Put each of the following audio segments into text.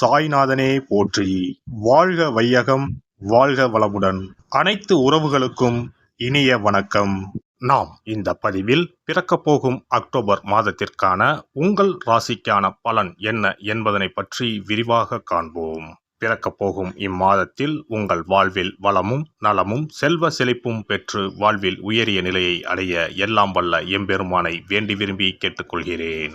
சாய்நாதனே போற்றி. வாழ்க வையகம் வாழ்க வளமுடன். அனைத்து உறவுகளுக்கும் இனிய வணக்கம். நாம் இந்த பதிவில் பிறக்கப் போகும் அக்டோபர் மாதத்திற்கான உங்கள் ராசிக்கான பலன் என்ன என்பதனை பற்றி விரிவாக காண்போம். பிறக்கப் போகும் இம்மாதத்தில் உங்கள் வாழ்வில் வளமும் நலமும் செல்வ செழிப்பும் பெற்று வாழ்வில் உயரிய நிலையை அடைய எல்லாம் வல்ல எம்பெருமானை வேண்டி விரும்பி கேட்டுக்கொள்கிறேன்.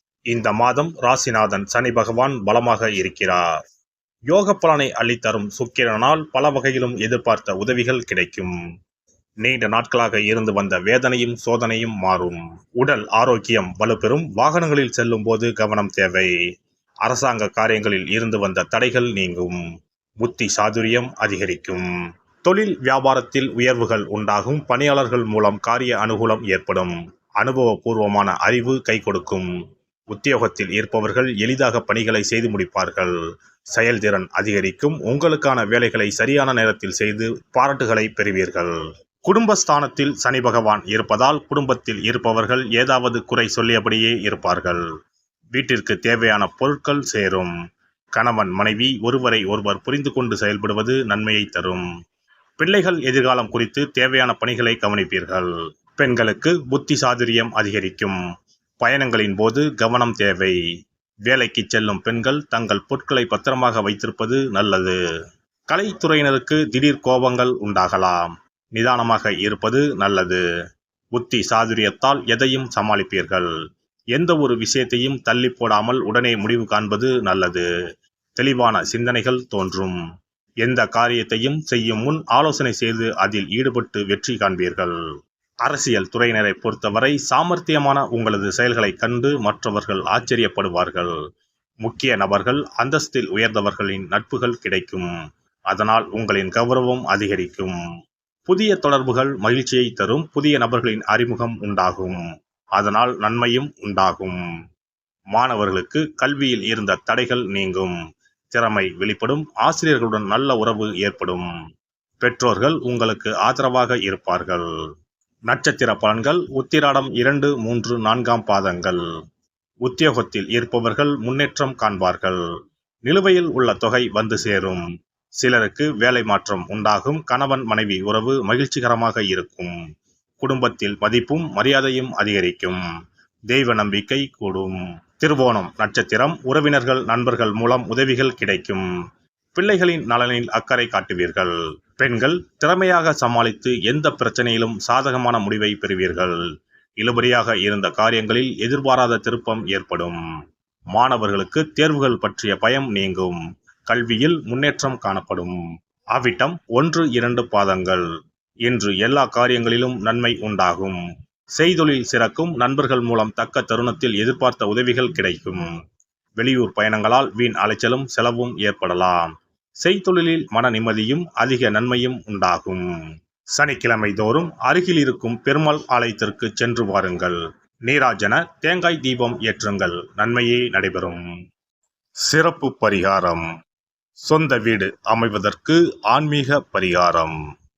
இந்த மாதம் ராசிநாதன் சனி பகவான் பலமாக இருக்கிறார். யோக பலனை அள்ளித்தரும் சுக்கிரனால் பல வகையிலும் எதிர்பார்த்த உதவிகள் கிடைக்கும். நீண்ட நாட்களாக இருந்து வந்த வேதனையும் சோதனையும் மாறும். உடல் ஆரோக்கியம் வலுப்பெறும். வாகனங்களில் செல்லும் போது கவனம் தேவை. அரசாங்க காரியங்களில் இருந்து வந்த தடைகள் நீங்கும். புத்தி சாதுரியம் அதிகரிக்கும். தொழில் வியாபாரத்தில் உயர்வுகள் உண்டாகும். பணியாளர்கள் மூலம் காரிய அனுகூலம் ஏற்படும். அனுபவபூர்வமான அறிவு கை கொடுக்கும் உத்தியோகத்தில் இருப்பவர்கள் எளிதாக பணிகளை செய்து முடிப்பார்கள். செயல்திறன் அதிகரிக்கும். உங்களுக்கான வேலைகளை சரியான நேரத்தில் செய்து பாராட்டுகளை பெறுவீர்கள். குடும்பஸ்தானத்தில் சனி பகவான் இருப்பதால் குடும்பத்தில் இருப்பவர்கள் ஏதாவது குறை சொல்லியபடியே இருப்பார்கள். வீட்டிற்கு தேவையான பொருட்கள் சேரும். கணவன் மனைவி ஒருவரை ஒருவர் புரிந்து கொண்டு செயல்படுவது நன்மையை தரும். பிள்ளைகள் எதிர்காலம் குறித்து தேவையான பணிகளை கவனிப்பீர்கள். பெண்களுக்கு புத்தி சாதுரியம் அதிகரிக்கும். பயணங்களின் போது கவனம் தேவை. வேலைக்கு செல்லும் பெண்கள் தங்கள் பொருட்களை பத்திரமாக வைத்திருப்பது நல்லது. கலைத்துறையினருக்கு திடீர் கோபங்கள் உண்டாகலாம். நிதானமாக இருப்பது நல்லது. புத்தி சாதுரியத்தால் எதையும் சமாளிப்பீர்கள். எந்த ஒரு விஷயத்தையும் தள்ளி போடாமல் உடனே முடிவு காண்பது நல்லது. தெளிவான சிந்தனைகள் தோன்றும். எந்த காரியத்தையும் செய்யும் முன் ஆலோசனை செய்து அதில் ஈடுபட்டு வெற்றி காண்பீர்கள். அரசியல் துறையினரை பொறுத்தவரை சாமர்த்தியமான உங்களது செயல்களை கண்டு மற்றவர்கள் ஆச்சரியப்படுவார்கள். முக்கிய நபர்கள் அந்தஸ்தில் உயர்ந்தவர்களின் நட்புகள் கிடைக்கும். அதனால் உங்களின் கௌரவம் அதிகரிக்கும். புதிய தொடர்புகள் மகிழ்ச்சியை தரும் புதிய நபர்களின் அறிமுகம் உண்டாகும். அதனால் நன்மையும் உண்டாகும். மாணவர்களுக்கு கல்வியில் இருந்த தடைகள் நீங்கும். திறமை வெளிப்படும் ஆசிரியர்களுடன் நல்ல உறவு ஏற்படும். பெற்றோர்கள் உங்களுக்கு ஆதரவாக இருப்பார்கள். நட்சத்திர பலன்கள் உத்திராடம் இரண்டு மூன்று நான்காம் பாதங்கள். உத்தியோகத்தில் இருப்பவர்கள் முன்னேற்றம் காண்பார்கள். நிலுவையில் உள்ள தொகை வந்து சேரும். சிலருக்கு வேலை மாற்றம் உண்டாகும். கணவன் மனைவி உறவு மகிழ்ச்சிகரமாக இருக்கும். குடும்பத்தில் மதிப்பும் மரியாதையும் அதிகரிக்கும். தெய்வ நம்பிக்கை கூடும். திருவோணம் நட்சத்திரம் உறவினர்கள் நண்பர்கள் மூலம் உதவிகள் கிடைக்கும். பிள்ளைகளின் நலனில் அக்கறை காட்டுவீர்கள். பெண்கள் திறமையாக சமாளித்து எந்த பிரச்சனையிலும் சாதகமான முடிவை பெறுவீர்கள். இழுபறியாக இருந்த காரியங்களில் எதிர்பாராத திருப்பம் ஏற்படும். மாணவர்களுக்கு தேர்வுகள் பற்றிய பயம் நீங்கும். கல்வியில் முன்னேற்றம் காணப்படும். அவிட்டம் ஒன்று இரண்டு பாதங்கள். இன்று எல்லா காரியங்களிலும் நன்மை உண்டாகும். செய்தொழில் சிறக்கும் நண்பர்கள் மூலம் தக்க தருணத்தில் எதிர்பார்த்த உதவிகள் கிடைக்கும். வெளியூர் பயணங்களால் வீண் அலைச்சலும் செலவும் ஏற்படலாம். செய்தொழிலில் மன நிம்மதியும் அதிக நன்மையும் உண்டாகும். சனிக்கிழமை தோறும் அருகில் இருக்கும் பெருமாள் ஆலயத்திற்கு சென்று வாருங்கள். நீராஜன தேங்காய் தீபம் ஏற்றுங்கள். நன்மையே நடைபெறும். சிறப்பு பரிகாரம். சொந்த வீடு அமைவதற்கு ஆன்மீக பரிகாரம்.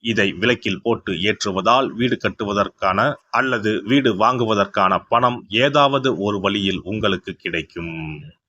இதை விளக்கில் போட்டு ஏற்றுவதால் வீடு கட்டுவதற்கான அல்லது வீடு வாங்குவதற்கான பணம் ஏதாவது ஒரு வழியில் உங்களுக்கு கிடைக்கும்.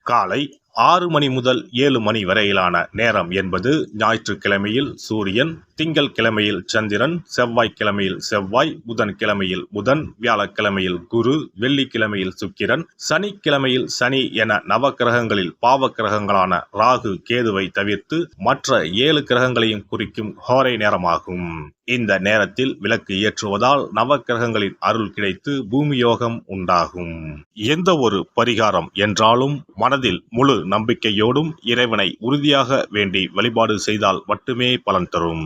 காலை ஆறு மணி முதல் ஏழு மணி வரையிலான நேரம் என்பது ஞாயிற்றுக்கிழமையில் சூரியன் திங்கள் கிழமையில் சந்திரன் செவ்வாய் கிழமையில் செவ்வாய் புதன் கிழமையில் புதன் வியாழக்கிழமையில் குரு வெள்ளிக்கிழமையில் சுக்கிரன் சனிக்கிழமையில் சனி என நவக்கிரகங்களில் பாவ கிரகங்களான ராகு கேதுவை தவிர்த்து மற்ற ஏழு கிரகங்களையும் குறிக்கும் ஹோரை நேரமாகும். இந்த நேரத்தில் விளக்கு ஏற்றுவதால் நவக்கிரகங்களின் அருள் கிடைத்து பூமியோகம் உண்டாகும். எந்த ஒரு பரிகாரம் என்றாலும் மனதில் முழு நம்பிக்கையோடும் இறைவனை உறுதியாக வேண்டி வழிபாடு செய்தால் மட்டுமே பலன் தரும்.